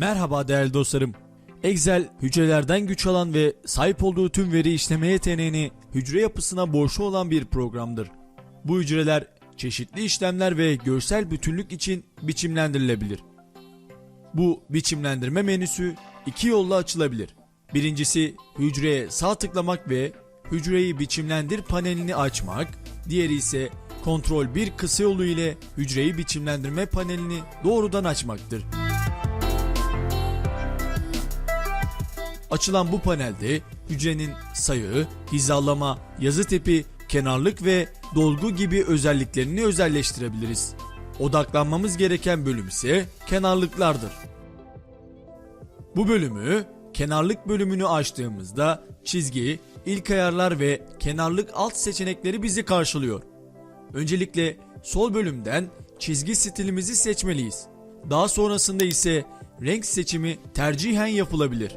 Merhaba değerli dostlarım. Excel hücrelerden güç alan ve sahip olduğu tüm veri işleme yeteneğini hücre yapısına borçlu olan bir programdır. Bu hücreler çeşitli işlemler ve görsel bütünlük için biçimlendirilebilir. Bu biçimlendirme menüsü iki yolla açılabilir. Birincisi hücreye sağ tıklamak ve hücreyi biçimlendir panelini açmak. Diğeri ise kontrol 1 kısa yolu ile hücreyi biçimlendirme panelini doğrudan açmaktır. Açılan bu panelde hücrenin sayı, hizalama, yazı tipi, kenarlık ve dolgu gibi özelliklerini özelleştirebiliriz. Odaklanmamız gereken bölüm ise kenarlıklardır. Bu bölümü kenarlık bölümünü açtığımızda çizgi, ilk ayarlar ve kenarlık alt seçenekleri bizi karşılıyor. Öncelikle sol bölümden çizgi stilimizi seçmeliyiz. Daha sonrasında ise renk seçimi tercihen yapılabilir.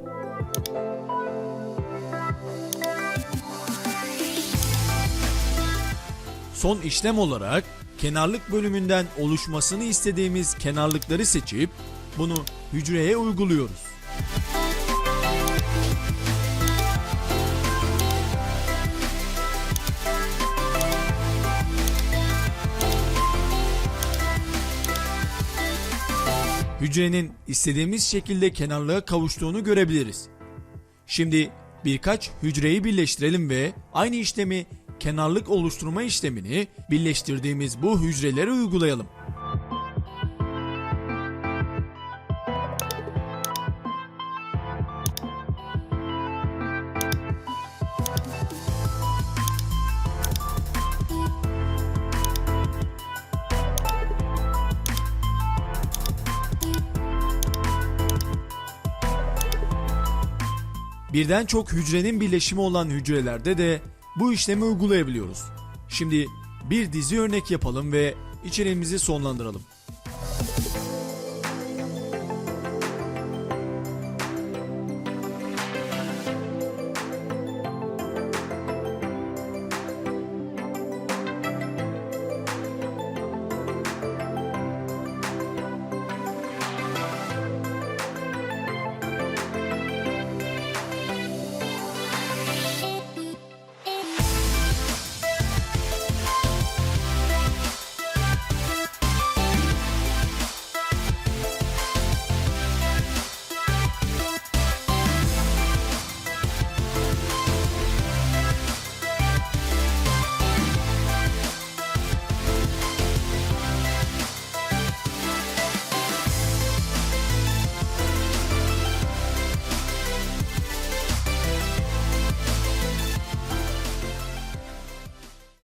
Son işlem olarak kenarlık bölümünden oluşmasını istediğimiz kenarlıkları seçip bunu hücreye uyguluyoruz. Hücrenin istediğimiz şekilde kenarlığa kavuştuğunu görebiliriz. Şimdi birkaç hücreyi birleştirelim ve aynı işlemi kenarlık oluşturma işlemini birleştirdiğimiz bu hücrelere uygulayalım. Birden çok hücrenin birleşimi olan hücrelerde de bu işlemi uygulayabiliyoruz. Şimdi bir dizi örnek yapalım ve içeriğimizi sonlandıralım.